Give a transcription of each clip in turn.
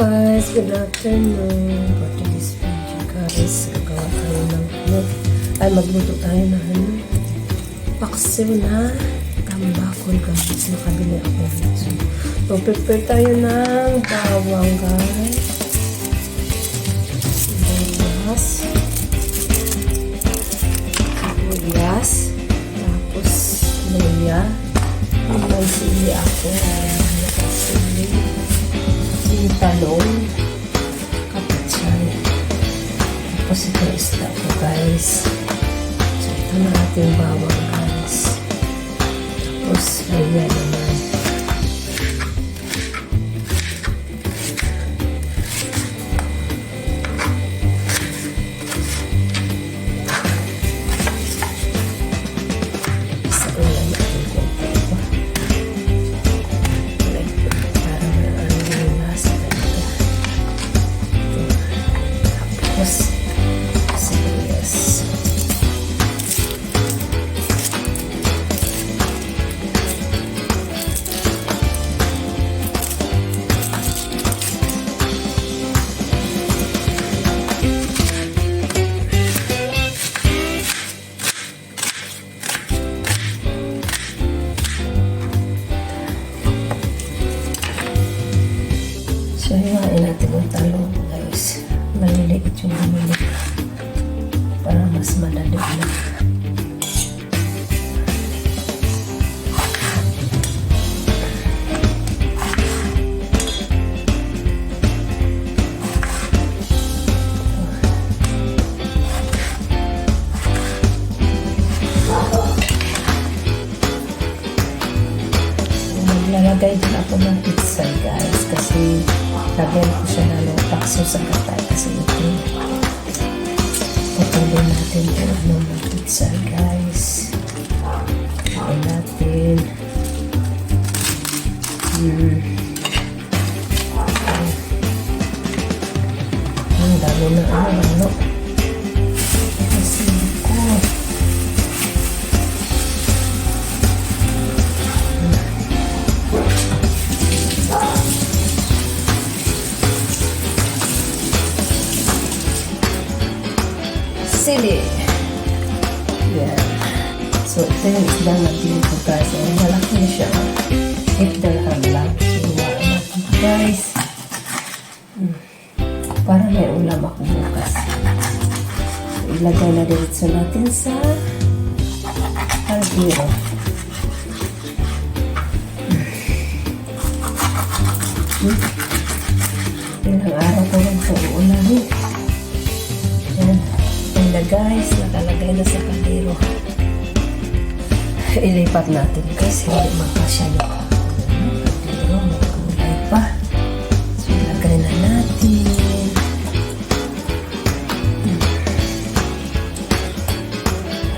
guys, good afternoon. For today's video guys, gagawa tayo ng ano, ay magluto tayo ng ano, paksiw na tambakol guys. Nakabili ako. So, mag-prepare tayo ng bawang guys. Sibuyas. Sibuyas. Tapos, luya. May sili ako. May Tapos ito isda ko guys. So ito na ating bawang guys. Tapos ayan naman. So, hiwain natin yung talong, guys. Maliliit yung bumili. Para mas madali na. Maglalagay din ako ng pizza guys kasi lagyan ko siya ng pakso sa katay kasi ito patuloy natin ito ano, ng pizza guys. Lagyan natin. Hmm. ang dami na ano ano So, ito yung isda na dito guys. Ay, malaki na siya. Eight dirham lang. So, guys. Para may ulam ako bukas. So, ilagay na dito natin sa kaldero. Hmm. Ilang araw ko lang ito uulamin. Yan. And the guys, nakalagay na sa kaldero. Ilipat natin guys, hindi magkasya yung kaldero. Magkulay pa. So, ilagay na natin.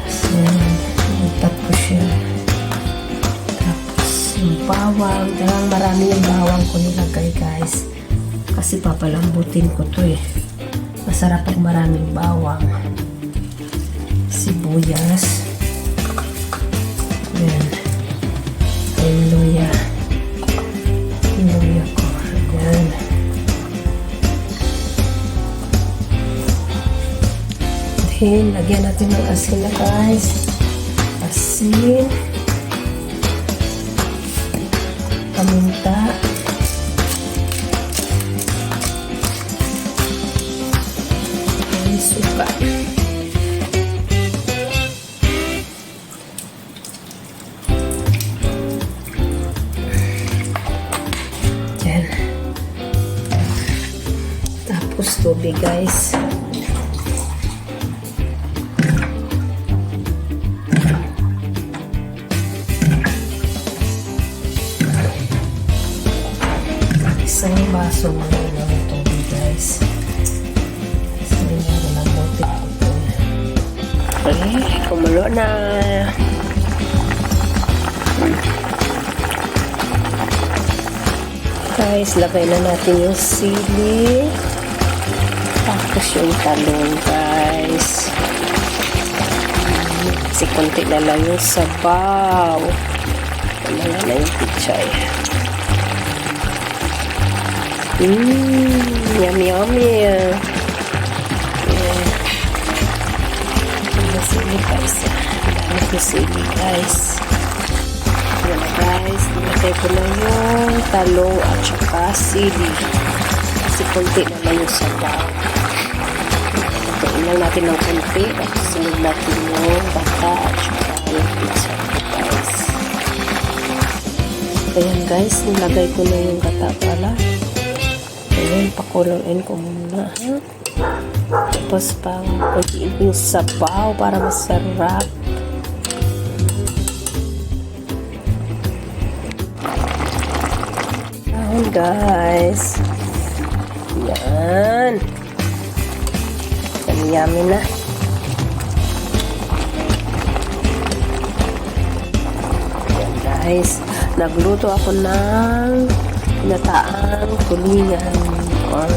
So, ilipat ko siya. Tapos, yung bawang. Talagang marami yung bawang ko nilagay guys. Kasi papalambutin ko to eh. Masarap pag maraming bawang. Sibuyas. Then, lagyan natin ng asin na guys. Asin. Paminta. May suka. Yan. Tapos tubig guys. Isang baso mo na ng tubig guys. Sabi nga na ng bote. Okay, kumulo na. Guys, lagay na natin yung sili. Tapos yung talong, guys. Kasi konti na lang yung sabaw. Wala na yung pichay. Mmm, yummy, yummy. Yeah. Ano sili guys? Ang dami ko sili guys. Yan na guys. Nilagay ko na yung talong at saka sili. Kasi kunti na lang yung sabaw. Tuin lang natin ng kunti. At sunod natin yung bata at saka yung pizza guys. Ayan guys, nilagay ko na yung gata pala. Ayan, pakuluin ko muna. Ha? Tapos pang ko yung sabaw para masarap. Ayan guys. Yan. Yummy-yummy na. Ayan guys. Nagluto ako ng pinataang tulingan or